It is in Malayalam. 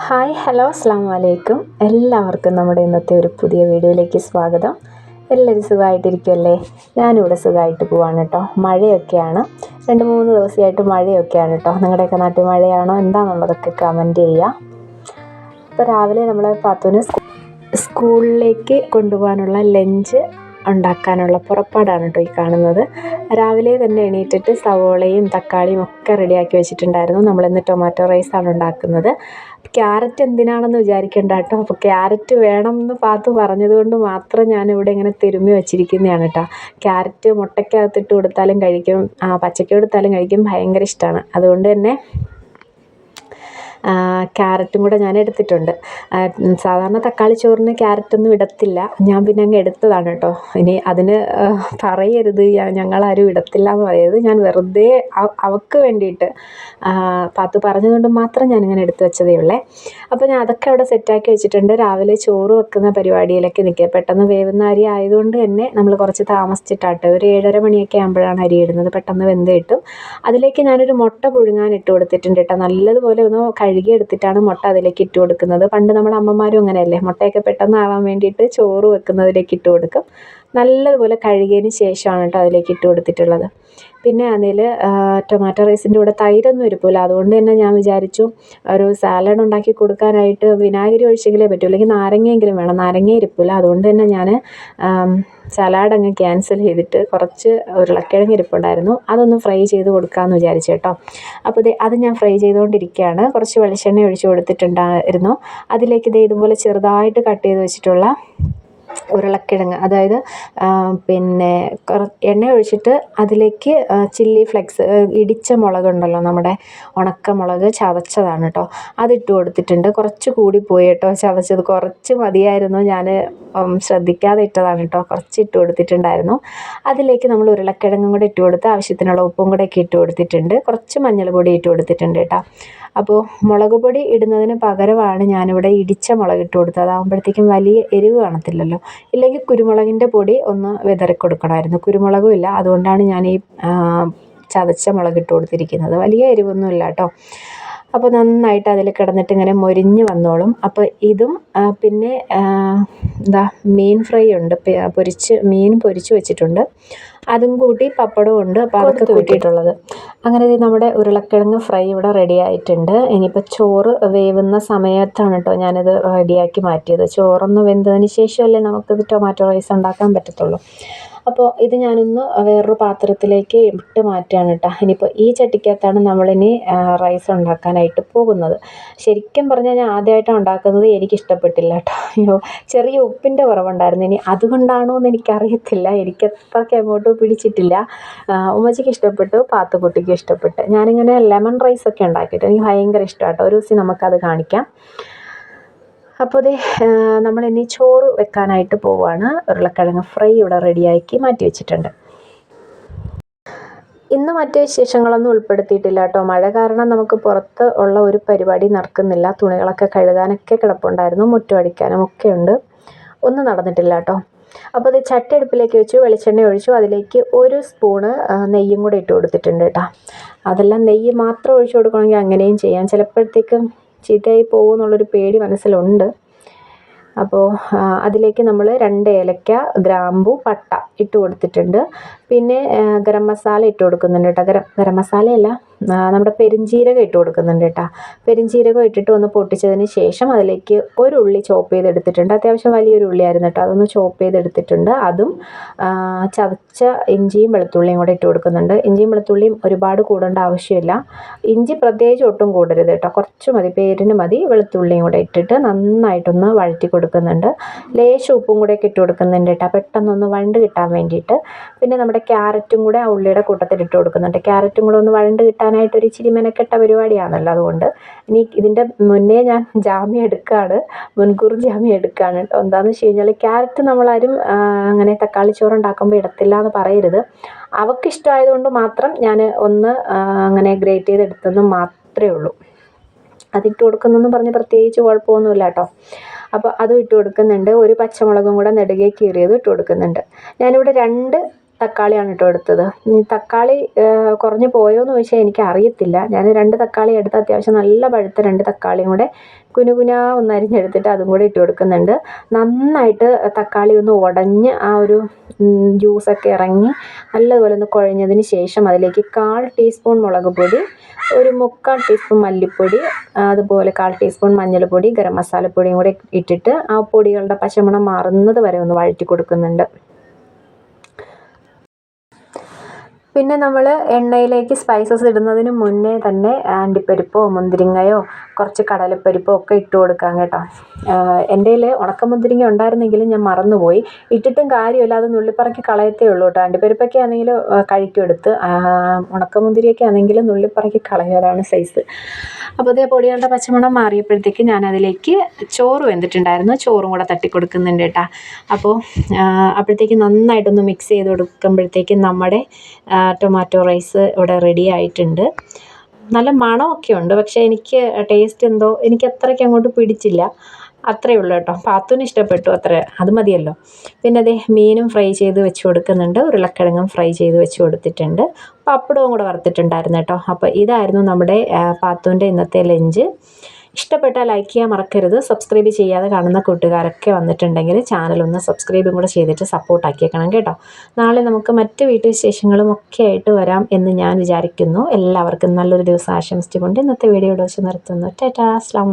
ഹായ് ഹലോ അസ്സാം വലൈക്കും എല്ലാവർക്കും നമ്മുടെ ഇന്നത്തെ ഒരു പുതിയ വീഡിയോയിലേക്ക് സ്വാഗതം. എല്ലാവരും സുഖമായിട്ടിരിക്കുമല്ലേ ഞാനിവിടെ സുഖമായിട്ട് പോവാണ് കേട്ടോ. മഴയൊക്കെയാണ്. രണ്ട് മൂന്ന് ദിവസമായിട്ട് മഴയൊക്കെയാണ് കേട്ടോ. നിങ്ങളുടെയൊക്കെ നാട്ടിൽ മഴയാണോ? എന്താണെന്നുള്ളതൊക്കെ കമന്റ് ചെയ്യുക ഇപ്പോൾ രാവിലെ നമ്മളെ പാത്തുവിന് സ്കൂളിലേക്ക് കൊണ്ടുപോകാനുള്ള ലഞ്ച് ഉണ്ടാക്കാനുള്ള പുറപ്പാടാണ് കേട്ടോ ഈ കാണുന്നത്. രാവിലെ തന്നെ എണീറ്റിട്ട് സവോളയും തക്കാളിയും ഒക്കെ റെഡിയാക്കി വെച്ചിട്ടുണ്ടായിരുന്നു. നമ്മളിന്ന് ടൊമാറ്റോ റൈസാണ് ഉണ്ടാക്കുന്നത്. ക്യാരറ്റ് എന്തിനാണെന്ന് വിചാരിക്കേണ്ട കേട്ടോ. അപ്പോൾ ക്യാരറ്റ് വേണം എന്ന് പാത്തു പറഞ്ഞതുകൊണ്ട് മാത്രം ഞാനിവിടെ ഇങ്ങനെ തിരുമ്മി വെച്ചിരിക്കുന്നതാണ് കേട്ടോ. ക്യാരറ്റ് മുട്ടയ്ക്കകത്തിട്ട് കൊടുത്താലും കഴിക്കും പച്ചയ്ക്ക് കൊടുത്താലും കഴിക്കും ഭയങ്കര ഇഷ്ടമാണ്. അതുകൊണ്ട് തന്നെ ക്യാരറ്റും കൂടെ ഞാൻ എടുത്തിട്ടുണ്ട്. സാധാരണ തക്കാളി ചോറിന് ക്യാരറ്റൊന്നും ഇടത്തില്ല. ഞാൻ പിന്നെ അങ്ങ് എടുത്തതാണ് കേട്ടോ. ഇനി അതിന് പറയരുത്. ഞങ്ങളാരും ഇടത്തില്ല എന്ന് പറയരുത്. ഞാൻ വെറുതെ അവൾക്ക് വേണ്ടിയിട്ട് പാത്തു പറഞ്ഞതുകൊണ്ട് മാത്രം ഞാനിങ്ങനെ എടുത്തു വെച്ചതേ ഉള്ളേ. അപ്പോൾ ഞാൻ അതൊക്കെ അവിടെ സെറ്റാക്കി വെച്ചിട്ടുണ്ട്. രാവിലെ ചോറ് വെക്കുന്ന പരിപാടിയിലൊക്കെ നിൽക്കുക പെട്ടെന്ന് വേവുന്ന അരി ആയതുകൊണ്ട് തന്നെ നമ്മൾ കുറച്ച് താമസിച്ചിട്ടാട്ടെ. ഒരു ഏഴര മണിയൊക്കെ ആകുമ്പോഴാണ് അരി ഇടുന്നത്. പെട്ടെന്ന് വെന്ത് കിട്ടും. അതിലേക്ക് ഞാനൊരു മുട്ട പുഴുങ്ങാൻ ഇട്ട് കൊടുത്തിട്ടുണ്ട് കേട്ടോ. നല്ലതുപോലെ ഒന്ന് കഴുകിയെടുത്തിട്ടാണ് മുട്ട അതിലേക്ക് ഇട്ട് കൊടുക്കുന്നത്. പണ്ട് നമ്മുടെ അമ്മമാരും അങ്ങനെയല്ലേ മുട്ടയൊക്കെ പെട്ടെന്ന് ആവാൻ വേണ്ടിയിട്ട് ചോറ് വെക്കുന്നതിലേക്ക് ഇട്ട് കൊടുക്കും. നല്ലതുപോലെ കഴുകിയതിന് ശേഷമാണ് കേട്ടോ അതിലേക്ക് ഇട്ട് കൊടുത്തിട്ടുള്ളത്. പിന്നെ അതിൽ ടൊമാറ്റോ റൈസിന്റെ കൂടെ തൈരൊന്നും ഇരിപ്പില്ല അതുകൊണ്ട് തന്നെ ഞാൻ വിചാരിച്ചു ഒരു സാലഡ് ഉണ്ടാക്കി കൊടുക്കാനായിട്ട് വിനാഗിരി ഒഴിച്ചെങ്കിലേ പറ്റൂ. അല്ലെങ്കിൽ നാരങ്ങയെങ്കിലും വേണം. നാരങ്ങ ഇരിപ്പില്ല അതുകൊണ്ട് തന്നെ ഞാൻ സലാഡ് അങ്ങ് ക്യാൻസൽ ചെയ്തിട്ട് കുറച്ച് ഉരുളക്കിഴങ്ങ് ഇരിപ്പുണ്ടായിരുന്നു. അതൊന്ന് ഫ്രൈ ചെയ്ത് കൊടുക്കാമെന്ന് വിചാരിച്ചു കേട്ടോ. അപ്പോൾ അത് ഞാൻ ഫ്രൈ ചെയ്തുകൊണ്ടിരിക്കുകയാണ്. കുറച്ച് വെളിച്ചെണ്ണ ഒഴിച്ച് കൊടുത്തിട്ടുണ്ടായിരുന്നു. അതിലേക്ക് ഇത് ഇതുപോലെ ചെറുതായിട്ട് കട്ട് ചെയ്ത് വെച്ചിട്ടുള്ള ഉരുളക്കിഴങ്ങ്. അതായത് പിന്നെ എണ്ണ ഒഴിച്ചിട്ട് അതിലേക്ക് ചില്ലി ഫ്ലെക്സ് ഇടിച്ച മുളകുണ്ടല്ലോ നമ്മുടെ ഉണക്കമുളക് ചതച്ചതാണ് കേട്ടോ അതിട്ട് കൊടുത്തിട്ടുണ്ട്. കുറച്ച് കൂടി പോയി കേട്ടോ ചതച്ചത്. കുറച്ച് മതിയായിരുന്നു. ഞാൻ ശ്രദ്ധിക്കാതെ ഇട്ടതാണ് കേട്ടോ കുറച്ച് ഇട്ട് കൊടുത്തിട്ടുണ്ടായിരുന്നു. അതിലേക്ക് നമ്മൾ ഉരുളക്കിഴങ്ങും കൂടെ ഇട്ട് കൊടുത്ത് ആവശ്യത്തിനുള്ള ഉപ്പും കൂടെ ഒക്കെ ഇട്ട് കൊടുത്തിട്ടുണ്ട്. കുറച്ച് മഞ്ഞൾ പൊടി ഇട്ട് കൊടുത്തിട്ടുണ്ട് കേട്ടോ അപ്പോൾ മുളക് പൊടി ഇടുന്നതിന് പകരമാണ് ഞാനിവിടെ ഇടിച്ച മുളക് ഇട്ട് കൊടുത്തത്. അതാകുമ്പോഴത്തേക്കും വലിയ എരിവ് കാണത്തില്ലല്ലോ. ഇല്ലെങ്കിൽ കുരുമുളകിന്റെ പൊടി ഒന്ന് വിതറി കൊടുക്കണമായിരുന്നു. കുരുമുളകും ഇല്ല. അതുകൊണ്ടാണ് ഞാൻ ഈ ചതച്ച മുളക് ഇട്ട് കൊടുത്തിരിക്കുന്നത്. വലിയ എരിവൊന്നും ഇല്ല കേട്ടോ. അപ്പോൾ നന്നായിട്ട് അതിൽ കിടന്നിട്ട് ഇങ്ങനെ മൊരിഞ്ഞ് വന്നോളും. അപ്പോൾ ഇതും പിന്നെ എന്താ മീൻ ഫ്രൈ ഉണ്ട്. പൊരിച്ച് മീൻ പൊരിച്ച് വെച്ചിട്ടുണ്ട്. അതും കൂട്ടി പപ്പടവും ഉണ്ട്. അപ്പോൾ അതൊക്കെ കൂട്ടിയിട്ടുള്ളത്. അങ്ങനെ നമ്മുടെ ഉരുളക്കിഴങ്ങ് ഫ്രൈ ഇവിടെ റെഡി ആയിട്ടുണ്ട്. ഇനിയിപ്പോൾ ചോറ് വേവുന്ന സമയത്താണ് കേട്ടോ ഞാനിത് റെഡിയാക്കി മാറ്റിയത്. ചോറൊന്ന് വെന്തതിന് ശേഷമല്ലേ നമുക്കിത് ടൊമാറ്റോ റൈസ് ഉണ്ടാക്കാൻ പറ്റത്തുള്ളൂ. അപ്പോൾ ഇത് ഞാനൊന്ന് വേറൊരു പാത്രത്തിലേക്ക് ഇട്ട് മാറ്റുകയാണ് കേട്ടോ. ഇനിയിപ്പോൾ ഈ ചട്ടിക്കകത്താണ് നമ്മളിനി റൈസ് ഉണ്ടാക്കാനായിട്ട് പോകുന്നത്. ശരിക്കും പറഞ്ഞാൽ ഞാൻ ആദ്യമായിട്ടാണ് ഉണ്ടാക്കുന്നത് എനിക്ക് ഇഷ്ടപ്പെട്ടില്ല കേട്ടോ. അയ്യോ ചെറിയ ഉപ്പിന്റെ കുറവുണ്ടായിരുന്നു. ഇനി അതുകൊണ്ടാണോ എന്ന് എനിക്കറിയത്തില്ല. എനിക്ക് അത്രയ്ക്ക് അങ്ങോട്ട് പിടിച്ചിട്ടില്ല. ഉമ്മച്ചിക്ക് ഇഷ്ടപ്പെട്ടു പാത്തുക്കുട്ടിക്ക് ഇഷ്ടപ്പെട്ടു. ഞാനിങ്ങനെ ലെമൺ റൈസ് ഒക്കെ ഉണ്ടാക്കിയിട്ട് എനിക്ക് ഭയങ്കര ഇഷ്ടമാണ് കേട്ടോ. ഒരു ദിവസം നമുക്കത് കാണിക്കാം. അപ്പോൾ അതേ നമ്മൾ ഇനി ചോറ് വെക്കാനായിട്ട് പോവുകയാണ് ഉരുളക്കിഴങ്ങ് ഫ്രൈ ഇവിടെ റെഡിയാക്കി മാറ്റി വെച്ചിട്ടുണ്ട്. ഇന്ന് മറ്റ് വിശേഷങ്ങളൊന്നും ഉൾപ്പെടുത്തിയിട്ടില്ല കേട്ടോ. മഴ കാരണം നമുക്ക് പുറത്ത് ഉള്ള ഒരു പരിപാടി നടക്കുന്നില്ല. തുണികളൊക്കെ കഴുകാനൊക്കെ കിടപ്പുണ്ടായിരുന്നു. മുറ്റം അടിക്കാനും ഒക്കെ ഉണ്ട്. ഒന്നും നടന്നിട്ടില്ല കേട്ടോ. അപ്പോൾ അത് ചട്ടി അടുപ്പിലേക്ക് വെച്ചു. വെളിച്ചെണ്ണ ഒഴിച്ചു. അതിലേക്ക് ഒരു സ്പൂണ് നെയ്യും കൂടെ ഇട്ട് കൊടുത്തിട്ടുണ്ട് കേട്ടോ. അതെല്ലാം നെയ്യ് മാത്രം ഒഴിച്ചു കൊടുക്കണമെങ്കിൽ അങ്ങനെയും ചെയ്യാം. ചിലപ്പോഴത്തേക്കും ചീത്തയായി പോകുമെന്നുള്ളൊരു പേടി മനസ്സിലുണ്ട്. അപ്പോൾ അതിലേക്ക് നമ്മൾ രണ്ട് ഏലക്ക ഗ്രാമ്പു പട്ട ഇട്ട് കൊടുത്തിട്ടുണ്ട്. പിന്നെ ഗരം മസാല ഇട്ട് കൊടുക്കുന്നുണ്ട് കേട്ടോ. ഗരം ഗരം മസാലയല്ല നമ്മുടെ പെരിഞ്ജീരകം ഇട്ട് കൊടുക്കുന്നുണ്ട് കേട്ടോ. പെരിഞ്ജീരകം ഇട്ടിട്ട് ഒന്ന് പൊട്ടിച്ചതിന് ശേഷം അതിലേക്ക് ഒരു ഉള്ളി ചോപ്പ് ചെയ്തെടുത്തിട്ടുണ്ട്. അത്യാവശ്യം വലിയൊരു ഉള്ളിയായിരുന്നു കേട്ടോ. അതൊന്ന് ചോപ്പ് ചെയ്തെടുത്തിട്ടുണ്ട്. അതും ചതച്ച ഇഞ്ചിയും വെളുത്തുള്ളിയും കൂടെ ഇട്ട് കൊടുക്കുന്നുണ്ട്. ഇഞ്ചിയും വെളുത്തുള്ളിയും ഒരുപാട് കൂടേണ്ട ആവശ്യമില്ല. ഇഞ്ചി പ്രത്യേകിച്ച് ഒട്ടും കൂടരുത് കേട്ടോ. കുറച്ച് മതി പേരിന് മതി. വെളുത്തുള്ളിയും കൂടെ ഇട്ടിട്ട് നന്നായിട്ടൊന്ന് വഴറ്റി കൊടുക്കുന്നുണ്ട്. ലേശം ഉപ്പും കൂടെ ഒക്കെ ഇട്ട് കൊടുക്കുന്നുണ്ട് കേട്ടോ. പെട്ടെന്നൊന്ന് വണ്ട് കിട്ടാൻ വേണ്ടിയിട്ട്. പിന്നെ നമ്മുടെ ക്യാരറ്റും കൂടെ ആ ഉള്ളിയുടെ കൂട്ടത്തിൽ ഇട്ട് കൊടുക്കുന്നുണ്ട്. ക്യാരറ്റും കൂടെ ഒന്ന് വഴണ്ട് കിട്ടാനായിട്ട് ഒരു ഇച്ചിരി മെനക്കെട്ട പരിപാടിയാണല്ലോ അതുകൊണ്ട്. ഇനി ഇതിന്റെ മുന്നേ ഞാൻ ജാമ്യം എടുക്കുകയാണ് മുൻകൂർ ജാമ്യം എടുക്കുകയാണ് കേട്ടോ. എന്താണെന്ന് വെച്ച് കഴിഞ്ഞാൽ ക്യാരറ്റ് നമ്മളാരും അങ്ങനെ തക്കാളി ചോറ് ഉണ്ടാക്കുമ്പോൾ ഇടത്തില്ല എന്ന് പറയരുത്. അവൾക്ക് ഇഷ്ടമായതുകൊണ്ട് മാത്രം ഞാൻ ഒന്ന് അങ്ങനെ ഗ്രേറ്റ് ചെയ്തെടുത്തെന്ന് മാത്രമേ ഉള്ളൂ. അതിട്ട് കൊടുക്കുന്നതെന്ന് പറഞ്ഞ് പ്രത്യേകിച്ച് കുഴപ്പമൊന്നുമില്ല കേട്ടോ. അപ്പോൾ അതും ഇട്ട് കൊടുക്കുന്നുണ്ട്. ഒരു പച്ചമുളകും കൂടെ നെടുകെ കീറിയത് ഇട്ട് കൊടുക്കുന്നുണ്ട്. ഞാനിവിടെ രണ്ട് തക്കാളിയാണ് കേട്ടോ എടുത്തത്. തക്കാളി കുറഞ്ഞു പോയോ എന്ന് ചോദിച്ചാൽ എനിക്ക് അറിയത്തില്ല ഞാൻ രണ്ട് തക്കാളി എടുത്ത് അത്യാവശ്യം നല്ല പഴുത്ത രണ്ട് തക്കാളിയും കൂടെ കുനുകുനാ ഒന്ന് അരിഞ്ഞെടുത്തിട്ട് അതും കൂടെ ഇട്ട് കൊടുക്കുന്നുണ്ട്. നന്നായിട്ട് തക്കാളി ഒന്ന് ഉടഞ്ഞ് ആ ഒരു ജ്യൂസൊക്കെ ഇറങ്ങി നല്ലതുപോലെ ഒന്ന് കുഴഞ്ഞതിന് ശേഷം അതിലേക്ക് കാൽ ടീസ്പൂൺ മുളക് പൊടി ഒരു മുക്കാൽ ടീസ്പൂൺ മല്ലിപ്പൊടി അതുപോലെ കാൽ ടീസ്പൂൺ മഞ്ഞൾപ്പൊടി ഗരം മസാലപ്പൊടിയും കൂടെ ഇട്ടിട്ട് ആ പൊടികളുടെ പശമണം മാറുന്നത് വരെ ഒന്ന് വഴറ്റി കൊടുക്കുന്നുണ്ട്. പിന്നെ നമ്മൾ എണ്ണയിലേക്ക് സ്പൈസസ് ഇടുന്നതിന് മുന്നേ തന്നെ അണ്ടിപ്പരിപ്പോ മുന്തിരിങ്ങയോ കുറച്ച് കടലപ്പരിപ്പോ ഒക്കെ ഇട്ട് കൊടുക്കാം കേട്ടോ. എന്റെ കയ്യിൽ ഉണക്കമുന്തിരിങ്ങ ഉണ്ടായിരുന്നെങ്കിലും ഞാൻ മറന്നുപോയി. ഇട്ടിട്ടും കാര്യമില്ല അത് നുള്ളിപ്പറക്കി കളയത്തേ ഉള്ളൂ കേട്ടോ. അണ്ടിപ്പരിപ്പൊക്കെ ആണെങ്കിൽ കഴിക്കും എടുത്ത്. ഉണക്കമുന്തിരിയൊക്കെ ആണെങ്കിൽ നുള്ളിപ്പറക്കി കളയും സൈസ് അപ്പോൾ ഇതേ പൊടികളുടെ പച്ചമണം മാറിയപ്പോഴത്തേക്ക് ഞാനതിലേക്ക് ചോറ് വെന്തിട്ടുണ്ടായിരുന്നു. ചോറും കൂടെ തട്ടി കൊടുക്കുന്നുണ്ട് കേട്ടോ അപ്പോൾ അപ്പോഴത്തേക്ക് നന്നായിട്ടൊന്ന് മിക്സ് ചെയ്ത് കൊടുക്കുമ്പോഴത്തേക്കും നമ്മുടെ ടൊമാറ്റോ റൈസ് ഇവിടെ റെഡി ആയിട്ടുണ്ട്. നല്ല മണമൊക്കെ ഉണ്ട്. പക്ഷേ എനിക്ക് ടേസ്റ്റ് എന്തോ എനിക്ക് അത്രയ്ക്ക് അങ്ങോട്ട് പിടിച്ചില്ല. അത്രയേ ഉള്ളൂ കേട്ടോ. പാത്തുവിന് ഇഷ്ടപ്പെട്ടു അത്ര. അത് മതിയല്ലോ. പിന്നെ അതേ മീനും ഫ്രൈ ചെയ്ത് വെച്ച് കൊടുക്കുന്നുണ്ട്. ഉരുളക്കിഴങ്ങും ഫ്രൈ ചെയ്ത് വെച്ച് കൊടുത്തിട്ടുണ്ട്. പപ്പടവും കൂടെ വറുത്തിട്ടുണ്ടായിരുന്നു കേട്ടോ. അപ്പോൾ ഇതായിരുന്നു നമ്മുടെ പാത്തുവിന്റെ ഇന്നത്തെ ലഞ്ച്. ഇഷ്ടപ്പെട്ടാൽ ലൈക്ക് ചെയ്യാൻ മറക്കരുത്. സബ്സ്ക്രൈബ് ചെയ്യാതെ കാണുന്ന കൂട്ടുകാരൊക്കെ വന്നിട്ടുണ്ടെങ്കിൽ ചാനലൊന്ന് സബ്സ്ക്രൈബും കൂടെ ചെയ്തിട്ട് സപ്പോർട്ട് ആക്കിയേക്കണം കേട്ടോ. നാളെ നമുക്ക് മറ്റ് വീട്ടുവിശേഷങ്ങളും ഒക്കെ ആയിട്ട് വരാം എന്ന് ഞാൻ വിചാരിക്കുന്നു. എല്ലാവർക്കും നല്ലൊരു ദിവസം ആശംസിച്ചുകൊണ്ട് ഇന്നത്തെ വീഡിയോ വെച്ച് നിർത്തുന്നു. ടാറ്റാ അസ്ലാം